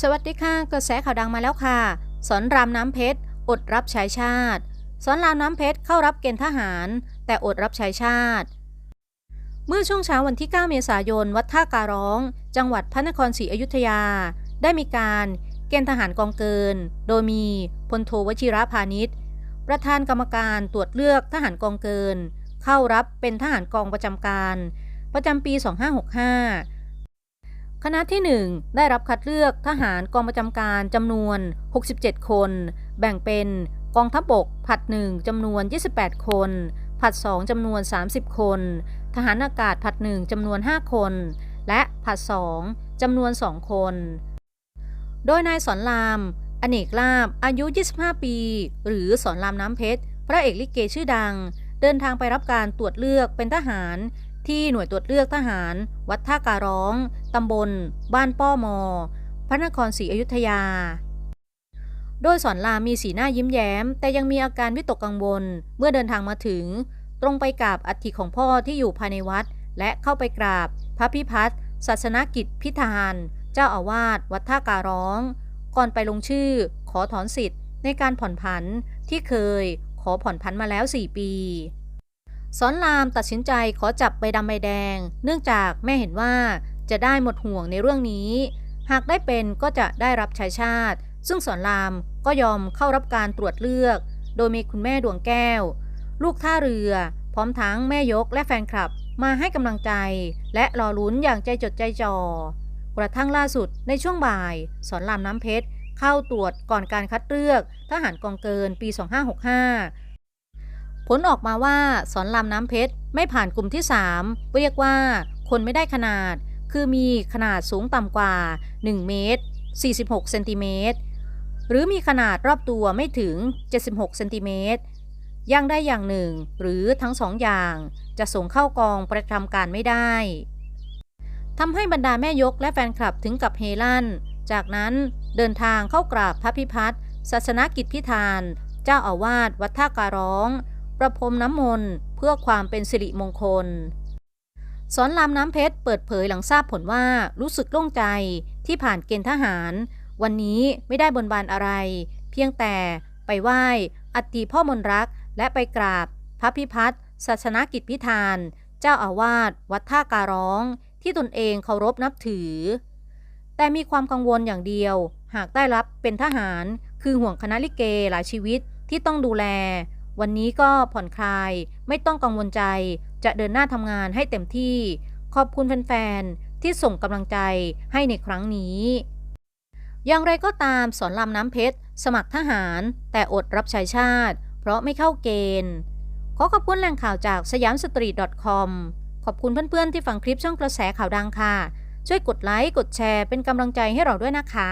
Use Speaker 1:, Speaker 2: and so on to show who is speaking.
Speaker 1: สวัสดีค่ะกระแสข่าวดังมาแล้วค่ะ สอนรามน้ำเพชร อดรับใช้ชาติ สอนรามน้ำเพชรเข้ารับเกณฑ์ทหาร แต่อดรับใช้ชาติ เมื่อช่วงเช้าวันที่ 9 เมษายน วัดท่าการร้อง จังหวัดพระนครศรีอยุธยา ได้มีการเกณฑ์ทหารกองเกิน โดยมีพลโทวชิระพาณิชย์ประธานกรรมการตรวจเลือกทหารกองเกิน เข้ารับเป็นทหารกองประจำการ ประจำปี 2565 คณะที่ 1 ได้รับคัดเลือกทหารกองประจำการจำนวน 67 คน แบ่งเป็นกองทัพบกผัด 1จำนวน 28 คน ผัด 2จำนวน 30 คน ทหารอากาศผัด 1จำนวน 5 คน และผัด 2จำนวน 2 คน โดยนายสอนรามอเนกลาบอายุ 25 ปี หรือสอนรามน้ำเพชร พระเอกลิเกชื่อดัง เดินทางไปรับการตรวจเลือกเป็นทหาร ที่หน่วยตรวจเลือกทหาร วัดท่าการ้อง ตำบล บ้านป้อมอ พระนครศรีอยุธยา โดยสอนรามมีสีหน้ายิ้มแย้ม แต่ยังมีอาการวิตกกังวล เมื่อเดินทางมาถึง ตรงไปกราบอัฐิของพ่อที่อยู่ภายในวัด และเข้าไปกราบ พระพิพัฒน์ศาสนกิจพิธาน เจ้าอาวาสวัดท่าการร้อง ก่อนไปลงชื่อ ขอถอนสิทธิ์ในการผ่อนผันที่เคยขอผ่อนผันมาแล้ว 4 ปี สอนรามตัดสินใจขอจับใบดำใบแดง เนื่องจากแม่เห็นว่าจะได้หมดห่วงในเรื่องนี้ หากได้เป็นก็จะได้รับใช้ชาติ ซึ่งสอนรามก็ยอมเข้ารับการตรวจเลือก โดยมีคุณแม่ดวงแก้ว ลูกท่าเรือ พร้อมทั้งแม่ยกและแฟนคลับมาให้กำลังใจ และรอลุ้นอย่างใจจดใจจ่อกระทั่งล่าสุดในช่วงบ่าย สอนรามน้ำเพชร เข้าตรวจก่อนการคัดเลือกทหารกองเกินปี 2565 ผลออกมาว่าสอนรามน้ำเพชรไม่ผ่านกลุ่มที่ 3 เรียกว่า คนไม่ได้ขนาด คือมีขนาดสูงต่ำกว่า 1 เมตร 46 เซนติเมตร หรือมีขนาดรอบตัวไม่ถึง 76 เซนติเมตรย่างได้อย่างหนึ่ง หรือทั้งสองอย่างจะส่งเข้ากองประจำการไม่ได้ทำให้บรรดาแม่ยกและแฟนคลับถึงกับเฮลั่น จากนั้นเดินทางเข้ากราบพระพิพัฒน์ศาสนกิจพิธาน เจ้าอาวาสวัดท่าการร้อง ประพรมน้ำมนต์เพื่อความเป็นสิริมงคล สอนรามน้ำเพชรเปิดเผยหลังทราบผลว่ารู้สึกโล่งใจที่ผ่านเกณฑ์ทหาร วันนี้ไม่ได้บนบานอะไร เพียงแต่ไปไหว้อัฐิพ่อมนรัก และไปกราบ พระพิพัฒน์ศาสนกิจพิธาน เจ้าอาวาสวัดท่าการร้อง ที่ตนเองเคารพนับถือ แต่มีความกังวลอย่างเดียว หากได้รับเป็นทหาร คือห่วงคณะลิเกหลายชีวิตที่ต้องดูแล วันนี้ก็ผ่อนคลายไม่ต้องกังวลใจ จะเดินหน้าทำงานให้เต็มที่ ขอบคุณแฟนๆ ที่ส่งกำลังใจให้ในครั้งนี้ อย่างไรก็ตามสอนรามน้ำเพชร สมัครทหาร แต่อดรับใช้ชาติ เพราะไม่เข้าเกณฑ์ ขอขอบคุณแหล่งข่าวจากสยามสตรีท .com ขอบคุณเพื่อนๆ ที่ฟังคลิปช่องกระแสข่าวดังค่ะ ช่วยกดไลค์กดแชร์เป็นกำลังใจให้เราด้วยนะคะ